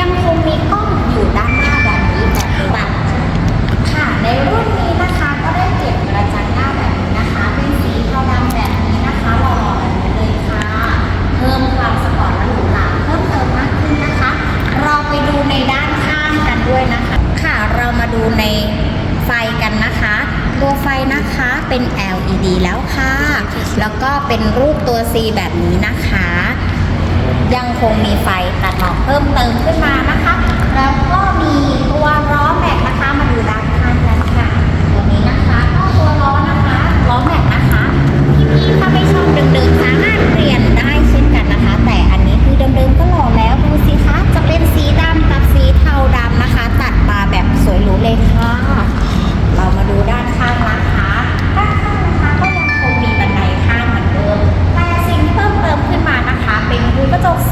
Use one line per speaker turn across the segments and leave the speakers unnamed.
ยังคงมีกล้องอยู่ด้านหน้าแบบนี้แบบเดิมค่ะในรุ่นนี้นะคะก็ได้เก็บกระจังหน้าแบบนี้นะคะ เป็นสีเทาดำแบบนี้นะคะหล่อแบบนี้เลยค่ะ เพิ่มความสปอร์ตและหรูหราเพิ่มเติมมากขึ้นนะคะ เราไปดูในด้านข้างกันด้วยนะคะ ค่ะเรามาดูในไฟกันนะคะตัวไฟนะคะเป็น LED แล้วค่ะ แล้วก็เป็นรูปตัว C แบบนี้นะคะ ยังคงมีไฟตัดหมอกเพิ่มเติมขึ้นมานะคะ แล้วก็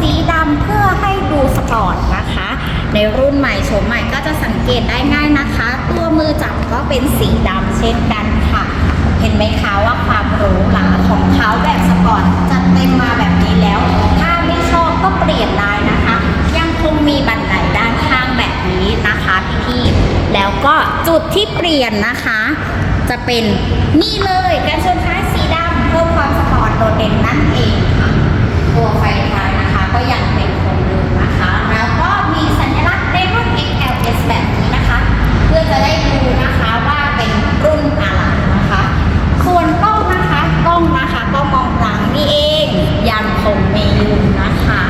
สีดำเพื่อให้ดูสปอร์ตนะคะ ในรุ่นใหม่โฉมใหม่ก็จะสังเกตได้ง่ายนะคะ ตัวมือจับก็เป็นสีดำเช่นกันค่ะ เห็นไหมคะว่าความหรูหราของเขาแบบสปอร์ตจัดเต็มมาแบบนี้แล้ว ถ้าไม่ชอบก็เปลี่ยนได้นะคะ ยังคงมีบันไดด้านข้างแบบนี้นะคะพี่ๆแล้วก็จุดที่เปลี่ยนนะคะ จะเป็นนี่เลยกันชนท้ายสีดำเพิ่มความสปอร์ตโดดเด่นนั่นเองค่ะตัวไฟท้ายนะคะ ก็ยังเป็นคงเดิมนะคะ แล้วก็มีสัญลักษณ์ในรุ่น XLS แบบนี้นะคะ เพื่อจะได้ดูนะคะว่าเป็นรุ่นอะไรนะคะ ส่วนกล้องนะคะกล้องนะคะก็มองหลังนี่เองยังคงมีอยู่นะคะ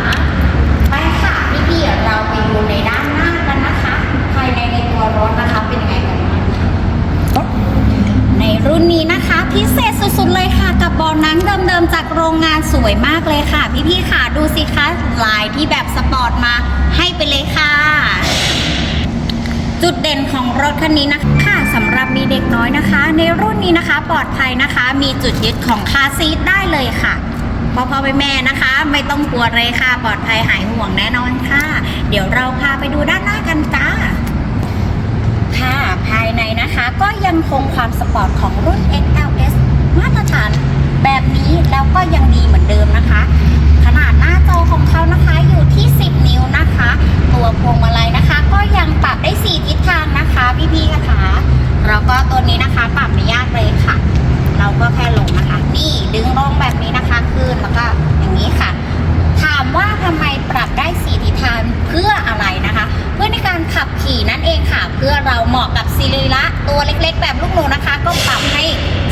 ไปค่ะพี่ๆเราไปดูในด้านหน้ากันนะคะ ภายในในตัวรถนะคะเป็นยังไงกันบ้าง ในรุ่นนี้นะคะ พิเศษสุดๆเลยค่ะ กับเบอลหนังเดิมๆ จากโรงงานสวยมากเลยค่ะ พี่ๆค่ะดูสิคะลายที่แบบสปอร์ตมาให้ไปเลยค่ะ จุดเด่นของรถคันนี้นะคะสำหรับมีเด็กน้อยนะคะ ในรุ่นนี้นะคะ ปลอดภัยนะคะ มีจุดยึดของคาซีทได้เลยค่ะพ่อพ่อไปแม่นะคะ ไม่ต้องกลัวเลยค่ะ ปลอดภัยหายห่วงแน่นอนค่ะ เดี๋ยวเราพาไปดูด้านหน้ากันจ้าค่ะภายในนะคะก็ยังคงความสปอร์ตของรุ่น XL มาตรฐานแบบนี้แล้วก็ยังดีเหมือนเดิมนะคะ ขนาดหน้าจอของเขานะคะอยู่ที่ 10 นิ้วนะคะตัวพวงมาลัยนะคะ ก็ยังปรับได้ 4 ทิศทางนะคะพี่ๆค่ะแล้วก็ตัวนี้นะคะปรับไม่ยากเลยค่ะ เราก็แค่ลงนะคะ นี่ดึงลงแบบนี้นะคะขึ้นแล้วก็อย่างนี้ค่ะ ถามว่าทำไมปรับได้สีทิศทางเพื่ออะไรนะคะ เพื่อในการ ขี่นั่นเองค่ะ เพื่อเราเหมาะกับซีรีระตัวเล็กๆ แบบลูกหนูนะคะ ก็ปรับให้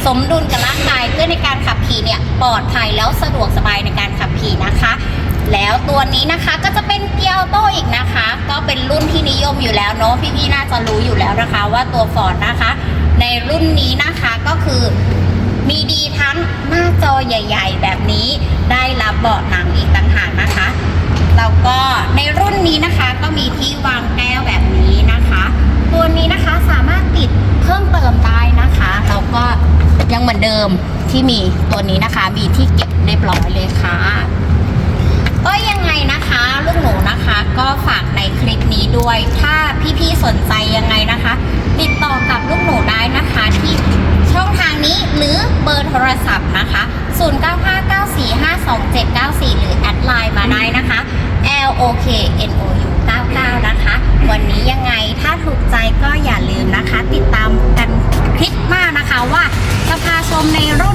สมดุลกับร่างกายเพื่อในการขับขี่เนี่ยปลอดภัยแล้วสะดวกสบายในการขับขี่นะคะ แล้วตัวนี้นะคะก็จะเป็นเกียร์โต้อีกนะคะ ก็เป็นรุ่นที่นิยมอยู่แล้วเนาะพี่ๆน่าจะรู้อยู่แล้วนะคะ ว่าตัวฟอร์ดนะคะ ในรุ่นนี้นะคะก็คือมีดีทั้งหน้าจอใหญ่ ๆ แบบนี้ มที่มีตัวนี้นะคะ มีที่เก็บเรียบร้อยเลยค่ะก็ยังไงนะคะลูกหนูนะคะก็ฝากในคลิปนี้ด้วย ถ้าพี่ๆสนใจยังไงนะคะ ติดต่อกับลูกหนูได้นะคะที่ช่องทางนี้หรือเบอร์โทรศัพท์นะคะ 0959452794 หรือแอดไลน์มาได้นะคะ L O K N O U 99นะคะ วันนี้ยังไงถ้าถูกใจก็อย่าลืมนะคะ ติดตามกันคลิปมากนะคะว่าจะพา romero